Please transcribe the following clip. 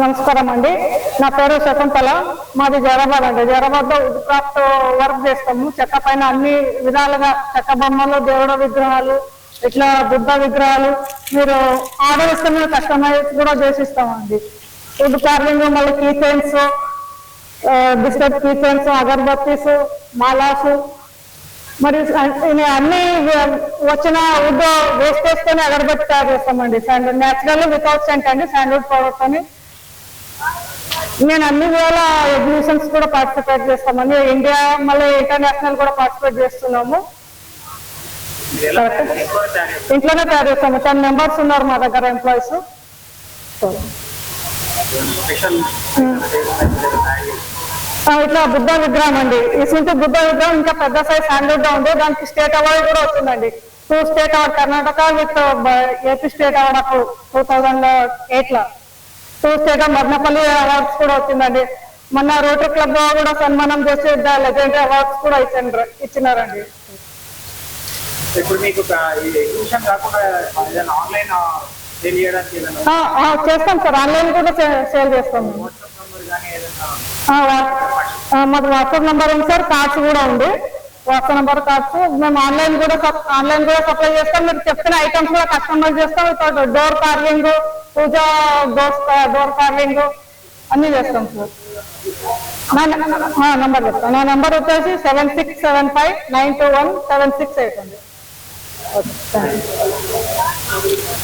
నమస్కారం అండి. నా పేరు శకుంతల. మాది జైరాబాద్ అండి. జైరాబాద్లో వుడ్ క్రాఫ్ట్ వర్క్ చేస్తాము. చెక్క పైన అన్ని విధాలుగా చెక్క బొమ్మలు దేవుడ విగ్రహాలు ఇట్లా బుద్ధ విగ్రహాలు మీరు ఆర్డర్ ఇస్తే మేము కస్టమైజ్ కూడా చేసిస్తామండి. వుడ్ కార్వింగ్ మళ్ళీ కీచైన్స్ బిస్కెట్ కీ చైన్స్ అగరబత్తీస్ మాలాస్ మరి ఇవి అన్ని వచ్చిన వుడ్ వేస్టేజ్ తోనే అగరబత్తి తయారు చేస్తామండి. శాండ్ నేచురల్ వితౌట్ సెంట్ అండి శాండ్వుడ్ పౌడర్ తోని. నేను అన్ని వేల ఎగ్జిబిషన్స్ కూడా పార్టిసిపేట్ చేస్తామండి. ఇండియా మళ్ళీ ఇంటర్నేషనల్ కూడా పార్టిసిపేట్ చేస్తున్నాము? ఇంట్లోనే తయారు చేస్తాము. టెన్ మెంబర్స్ ఉన్నారు మా దగ్గర ఎంప్లాయీస్. ఇట్లా బుద్ధ విగ్రహం అండి. ఇసుంటి బుద్ధ విగ్రహం ఇంకా పెద్ద సైజ్ హ్యాండ్వుడ్ ఉంది. దానికి స్టేట్ అవార్డు కూడా వచ్చిందండి two state award Karnataka with AP state award two thousand ఎయిట్లో. టూ స్టేట్ మదనపల్లి అవార్డ్స్ కూడా వచ్చిందండి. మొన్న రోటరీ క్లబ్ కూడా సన్మానం చేసి లెజెండరీ అవార్డ్స్ కూడా ఇచ్చారు ఇచ్చినారండి. ఇప్పుడు మీకు ఎగ్జిబిషన్ కాకుండా ఆన్లైన్ చేస్తాం సార్. ఆన్లైన్ కూడా సేల్ చేస్తాం. మాది వాట్సాప్ నెంబర్ మాకు వాట్సాప్ నెంబర్ ఉంది సార్. కార్డ్స్ కూడా ఉంది. WhatsApp number cards. మేము ఆన్లైన్ కూడా సప్- ఆన్లైన్ కూడా సప్లై చేస్తాం. మీరు చెప్తున్న ఐటమ్స్ కూడా కస్టమైజ్ చేస్తాం. Door carving puja door door carving అన్ని చేస్తాం సార్. నా నెంబర్ చెప్తాను నా నెంబర్ వచ్చేసి seven six seven five nine two one seven six eight అండి ఓకే థ్యాంక్ యూ